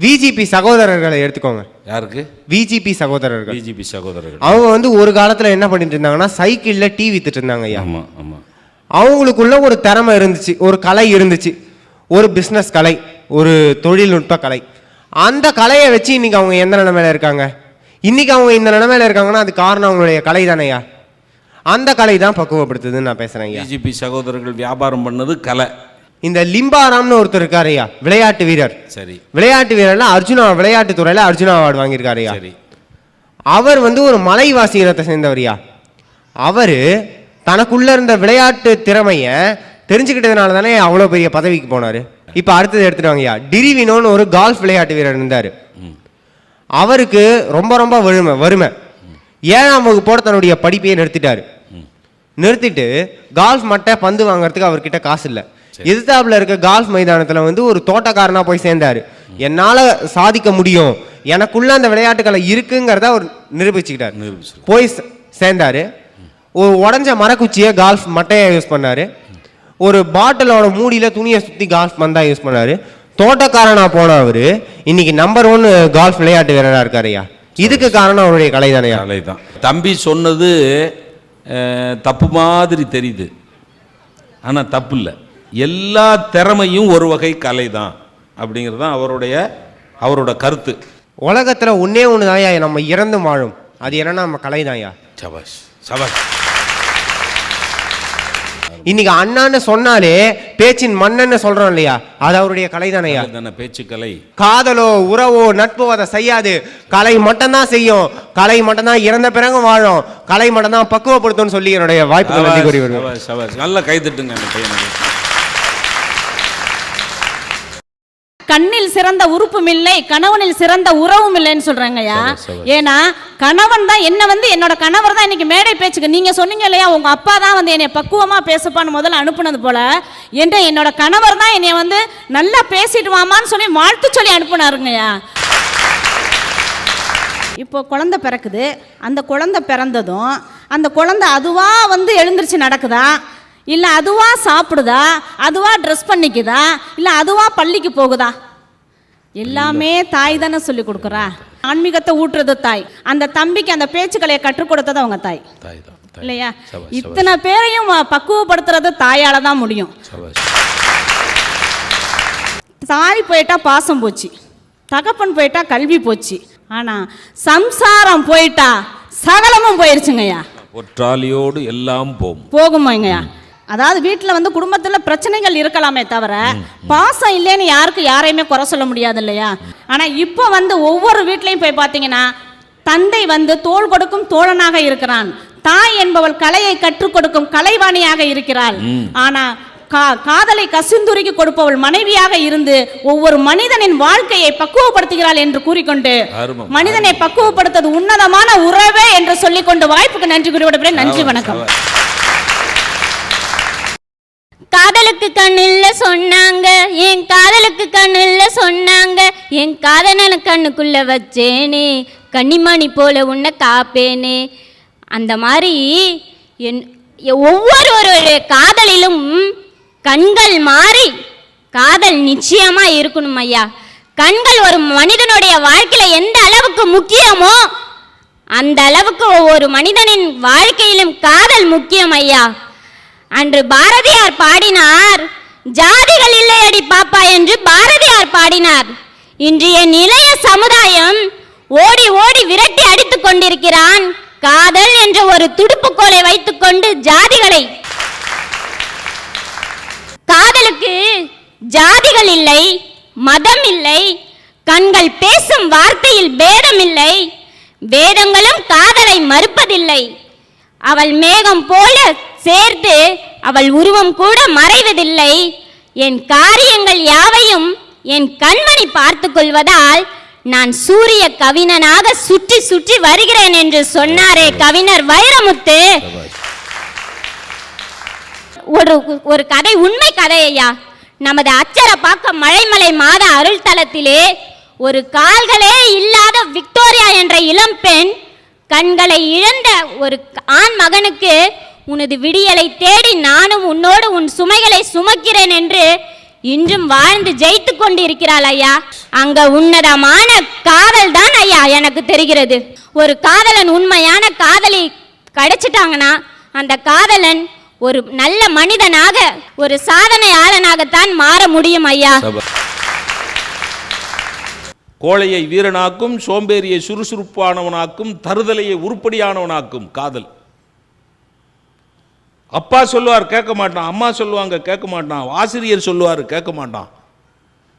VGP சகோதரர்களை எடுத்துக்கோங்க. யாருக்கு? விஜிபி சகோதரர்கள். பிஜேபி சகோதரர்கள். அவங்க வந்து ஒரு காலத்துல என்ன பண்ணிட்டு இருந்தாங்கன்னா சைக்கிள்ல டீ வித்துட்டு இருந்தாங்க ஐயா. ஆமா ஆமா. அவங்களுக்குள்ள ஒரு திறமை இருந்துச்சு ஒரு கலை இருந்துச்சு. ஒரு பிஸ்னஸ் கலை ஒரு தொழில்நுட்ப கலை. அந்த கலையை வச்சு இன்னைக்கு அவங்க எந்த நிலைமையில இருக்காங்க? இன்னைக்கு அவங்க இந்த நிலைமையில இருக்காங்கன்னா அது காரணம் அவங்களுடைய கலை தானேயா அந்த கலை தான் பக்குவப்படுத்துதுன்னு நான் பேசுறேன் ஐயா. பிஜேபி சகோதரர்கள் வியாபாரம் பண்ணது கலை. இந்த லிம்பாராம்னு ஒருத்தர் இருக்காரு ஐயா விளையாட்டு வீரர். சரி. விளையாட்டு வீரர்ல அர்ஜுனா விளையாட்டு துறையில அர்ஜுனா அவார்டு வாங்கியிருக்காரு ஐயா சரி. அவர் வந்து ஒரு மலைவாசி இனத்தை சேர்ந்தவரியா அவரு தனக்குள்ள இருந்த விளையாட்டு திறமைய தெரிஞ்சுக்கிட்டதுனால தானே அவ்வளோ பெரிய பதவிக்கு போனாரு. இப்போ அடுத்தது எடுத்துட்டு வாங்கய்யா. டிரிவினோன்னு ஒரு கால்ஃப் விளையாட்டு வீரர் இருந்தார். அவருக்கு ரொம்ப ரொம்ப வறுமை வறுமை. ஏழாம் வகுப்போட தன்னுடைய படிப்பையே நிறுத்திட்டாரு. நிறுத்திட்டு கால்ஃப் மட்டை பந்து வாங்குறதுக்கு அவர்கிட்ட காசு இல்லை. எதிர்த்தாப்புல இருக்க கால்ஃப் மைதானத்தில் வந்து ஒரு தோட்டக்காரனா போய் சேர்ந்தாரு. என்னால் சாதிக்க முடியும். எனக்குள்ள அந்த விளையாட்டுக்களை இருக்குங்கிறத அவர் நிரூபிச்சுக்கிட்டார். போய் சேர்ந்தாரு. ஒரு உடஞ்ச மரக்குச்சியை கால்ஃப் மட்டையை யூஸ் பண்ணாரு. ஒரு பாட்டிலோட மூடியில துணியை சுத்தி கால்ஃப் மந்தா யூஸ் பண்ணாரு. தோட்டக்காரனா போன அவரு இன்னைக்கு நம்பர் ஒன் கால்ஃப் விளையாட்டு வீரரா இருக்காருயா இதுக்கு காரணம் அவருடைய கலை தானையா கலை தான் தம்பி சொன்னது தப்பு மாதிரி தெரியுது. ஆனா தப்பு இல்லை. எல்லா திறமையும் ஒரு வகை கலை தான் அப்படிங்கிறது தான் அவருடைய அவரோட கருத்து. உலகத்துல ஒன்னே ஒன்று தான்யா நம்ம இறந்து வாழும். அது என்னன்னா நம்ம கலை தான்யா சபாஷ் சபாஷ். இன்னைக்கு அண்ணான்னு சொன்னாலே பேச்சின் மன்னன்னு சொல்றோம் இல்லையா? அது அவருடைய கலை தானையா தானே பேச்சு கலை. காதலோ உறவோ நட்போ அதை செய்யாது. கலை மட்டும்தான் செய்யும். கலை மட்டும்தான் இறந்த பிறகு வாழும். கலை மட்டும்தான் பக்குவப்படுத்தும்னு சொல்லி என்னுடைய சபாஷ். நல்லா கைதட்டுங்க அந்த பையனுக்கு கண்ணில் சிறந்த உறுப்பும் இல்லை கணவனில் சிறந்த உறவும் இல்லைன்னு சொல்றாங்கய்யா. ஏன்னா கணவன் தான் என்ன வந்து என்னோட கணவர் தான் இன்னைக்கு மேடை பேச்சுக்கு நீங்க சொன்னீங்க இல்லையா உங்க அப்பா தான் வந்து என்னை பக்குவமா பேசப்பான்னு முதல்ல அனுப்புனது போல என்ற என்னோட கணவர் தான் என்னை வந்து நல்லா பேசிட்டு வாமான்னு சொல்லி வாழ்த்து சொல்லி அனுப்புனாருங்கய்யா. இப்போ குழந்தை பிறக்குது. அந்த குழந்தை பிறந்ததும் அந்த குழந்தை அதுவா வந்து எழுந்திருச்சு நடக்குதா? இல்லை அதுவா சாப்பிடுதா? அதுவா ட்ரெஸ் பண்ணிக்குதா? இல்லை அதுவா பள்ளிக்கு போகுதா? எல்லாமே தாய் தானே சொல்லி கொடுக்குறா. ஆன்மீகத்தை ஊட்டுறது தாய். அந்த தம்பிக்கு அந்த பேச்சுக்கலையை கற்றுக் கொடுத்தது அவங்க தாய். இல்லையா? இத்தனை பேரையும் பக்குவப்படுத்துறது தாயால தான் முடியும். தாய் போயிட்டா பாசம் போச்சு. தகப்பன் போயிட்டா கல்வி போச்சு. ஆனா சம்சாரம் போயிட்டா சகலமும் போயிருச்சுங்கய்யா. ஒற்றாலியோடு எல்லாம் போம். போகுமாங்கய்யா. அதாவது வீட்டில் வந்து குடும்பத்தில் பிரச்சனைகள் இருக்கலாமே தவிர பாசம் இல்லைன்னு யாருக்கு யாரையுமே குறை சொல்ல முடியாது இல்லையா? ஆனால் இப்போ வந்து ஒவ்வொரு வீட்லையும் போய் பார்த்தீங்கன்னா தந்தை வந்து தோள் கொடுக்கும் தோழனாக இருக்கிறான். தாய் என்பவள் கலையை கற்றுக் கொடுக்கும் கலைவாணியாக இருக்கிறாள். ஆனா கா காதலை கசிந்துருக்கி கொடுப்பவள் மனைவியாக இருந்து ஒவ்வொரு மனிதனின் வாழ்க்கையை பக்குவப்படுத்துகிறாள் என்று கூறிக்கொண்டு. மனிதனை பக்குவப்படுத்தது உன்னதமான உறவே என்று சொல்லிக்கொண்டு வாய்ப்புக்கு நன்றி கூறி நன்றி வணக்கம். சபாஷ். காதலுக்கு கண்ணில்ல சொன்னாங்க. என் காதலுக்கு கண்ணில்ல சொன்னாங்க. என் காதலன கண்ணுக்குள்ள வச்சேனே. கன்னிமணி போல உன்னை காப்பேனே. அந்த மாதிரி என் ஒவ்வொருவருடைய காதலிலும் கண்கள் மாறி காதல் நிச்சயமா இருக்கணும் ஐயா. கண்கள் ஒரு மனிதனுடைய வாழ்க்கையில எந்த அளவுக்கு முக்கியமோ அந்த அளவுக்கு ஒவ்வொரு மனிதனின் வாழ்க்கையிலும் காதல் முக்கியம் ஐயா. அன்று பாரதியார் பாடினார் ஜாதிகள் இல்லையடி பாப்பா என்று பாரதியார் பாடினார். இன்றைய நிலைய சமுதாயம் ஓடி ஓடி விரட்டி அடித்துக் கொண்டிருக்கிறான். காதல் என்ற ஒரு துடுப்புக்கோலை வைத்துக்கொண்டு ஜாதிகளை. காதலுக்கு ஜாதிகள் இல்லை மதம் இல்லை கண்கள் பேசும் வார்த்தையில் பேதம் இல்லை வேதங்களும் காதலை மறுப்பதில்லை. அவள் மேகம் போல சேர்த்து அவள் உருவம் கூட மறைவதில்லை. என் காரியங்கள் யாவையும் என் கண்மணி பார்த்து கொள்வதால் நான் சூரிய கவிஞனாக சுற்றி சுற்றி வருகிறேன் என்று சொன்னாரே கவிஞர் வைரமுத்து. ஒரு ஒரு கதை உண்மை கதை ஐயா. நமது அச்சரப்பாக்கம் மழைமலை மாத அருள் தளத்திலே ஒரு கால்களே இல்லாத விக்டோரியா என்ற இளம்பெண் கண்களை இழந்த ஒரு ஆண் மகனுக்கு உனது விடியலை தேடி நானும் உன்னோடு உன் சுமைகளை சுமக்கிறேன் என்று இன்றும் வாழ்ந்து ஜெயித்து கொண்டு இருக்கிறாள் ஐயா. அங்க உன்னதமான காதல் தான் ஐயா எனக்கு தெரிகிறது. ஒரு காதலன் உண்மையான காதலி கிடைச்சிட்டாங்கன்னா அந்த காதலன் ஒரு நல்ல மனிதனாக ஒரு சாதனையாளனாகத்தான் மாற முடியும் ஐயா. கோழையை வீரனாக்கும் சோம்பேறியை சுறுசுறுப்பானவனாக்கும் தருதலையை உருப்படியானவனாக்கும் காதல். அப்பா சொல்லுவார் கேட்க மாட்டான். அம்மா சொல்லுவாங்க கேட்க மாட்டான். ஆசிரியர் சொல்லுவார் கேட்க மாட்டான்.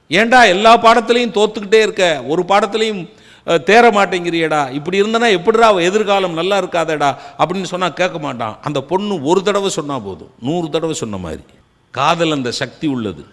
ஏன்டா எல்லா பாடத்திலையும் தோத்துக்கிட்டே இருக்க? ஒரு பாடத்திலையும் தேர தேற மாட்டேங்கிறியடா. இப்படி இருந்தனா எப்படிடா எதிர்காலம் நல்லா இருக்காதடா? அப்படின்னு சொன்னால் கேட்க மாட்டான். அந்த பொண்ணு ஒரு தடவை சொன்னால் போதும். நூறு தடவை சொன்ன மாதிரி. காதல் அந்த சக்தி உள்ளது.